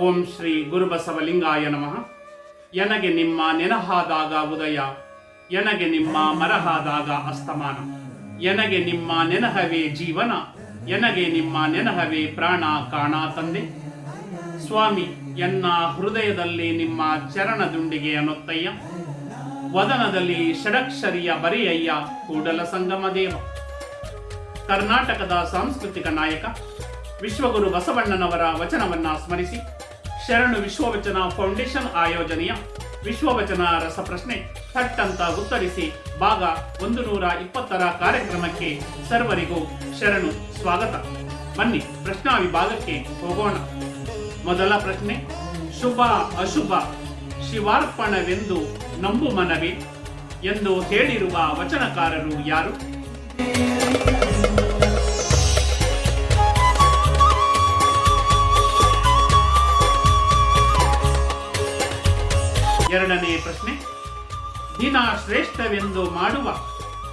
ಓಂ ಶ್ರೀ ಗುರುಬಸವಲಿಂಗಾಯ ನಮಃ. ಎನಗೆ ನಿಮ್ಮ ನೆನಹಾದಾಗ ಉದಯ, ಎನಗೆ ನಿಮ್ಮ ಮರಹಾದಾಗ ಅಸ್ತಮಾನ, ಎನಗೆ ನಿಮ್ಮ ನೆನಹವೇ ಜೀವನ, ಎನಗೆ ನಿಮ್ಮ ನೆನಹವೇ ಪ್ರಾಣ ಕಾಣ ತಂದೆ. ಸ್ವಾಮಿ, ಎನ್ನ ಹೃದಯದಲ್ಲಿ ನಿಮ್ಮ ಚರಣದುಂಡಿಗೆ ಅನೊತ್ತಯ್ಯ ವದನದಲ್ಲಿ ಷಡಕ್ಷರಿಯ ಬರೆಯಯ್ಯ, ಕೂಡಲ ಸಂಗಮ ದೇವ. ಕರ್ನಾಟಕದ ಸಾಂಸ್ಕೃತಿಕ ನಾಯಕ, ವಿಶ್ವಗುರು ಬಸವಣ್ಣನವರ ವಚನವನ್ನ ಸ್ಮರಿಸಿ. ಶರಣು ವಿಶ್ವವಚನ ಫೌಂಡೇಶನ್ ಆಯೋಜನೆಯ ವಿಶ್ವವಚನ ರಸಪ್ರಶ್ನೆ ಥಟ್ ಅಂತ ಉತ್ತರಿಸಿ ಭಾಗ ಒಂದು ನೂರ ಇಪ್ಪತ್ತರ ಕಾರ್ಯಕ್ರಮಕ್ಕೆ ಸರ್ವರಿಗೂ ಶರಣು ಸ್ವಾಗತ. ಬನ್ನಿ, ಪ್ರಶ್ನಾ ವಿಭಾಗಕ್ಕೆ ಹೋಗೋಣ. ಮೊದಲ ಪ್ರಶ್ನೆ, ಶುಭ ಅಶುಭ, ಶಿವಾರ್ಪಣವೆಂದು ನಂಬು ಮನವಿ ಎಂದು ಹೇಳಿರುವ ವಚನಕಾರರು ಯಾರು? ಎರಡನೇ ಪ್ರಶ್ನೆ. ದಿನ ಶ್ರೇಷ್ಠವೆಂದು ಮಾಡುವ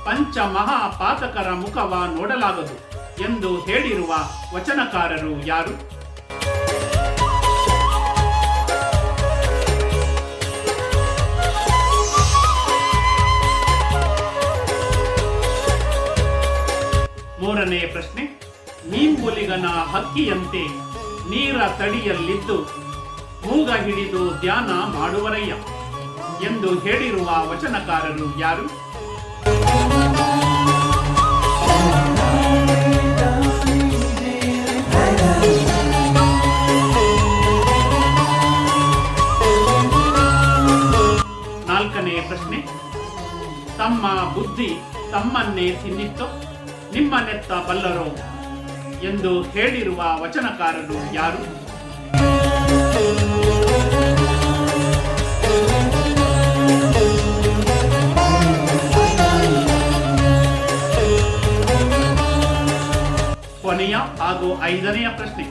ಪಂಚ ಮಹಾಪಾತಕರ ಮುಖವ ನೋಡಲಾಗದು ಎಂದು ಹೇಳಿರುವ ವಚನಕಾರರು ಯಾರು? ಮೂರನೇ ಪ್ರಶ್ನೆ. ನೀಂಬುಲಿಗನ ಹಕ್ಕಿಯಂತೆ ನೀರ ತಡಿಯಲ್ಲಿದ್ದು ಮೂಗ ಹಿಡಿದು ಧ್ಯಾನ ಮಾಡುವರಯ್ಯ ಎಂದು ಹೇಳಿರುವ ವಚನಕಾರರು ಯಾರು? ನಾಲ್ಕನೇ ಪ್ರಶ್ನೆ. ತಮ್ಮ ಬುದ್ಧಿ ತಮ್ಮನ್ನೇ ತಿನ್ನಿತ್ತು? ನಿಮ್ಮ ನೆತ್ತ ಬಲ್ಲರೋ? ಎಂದು ಹೇಳಿರುವ ವಚನಕಾರರು ಯಾರು? ಕೊನೆಯ ಹಾಗೂ ಐದನೆಯ ಪ್ರಶ್ನೆ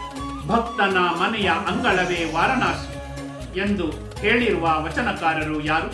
ಭಕ್ತನ ಮನೆಯ ಅಂಗಳವೇ ವಾರಣಾಸಿ ಎಂದು ಹೇಳಿರುವ ವಚನಕಾರರು ಯಾರು?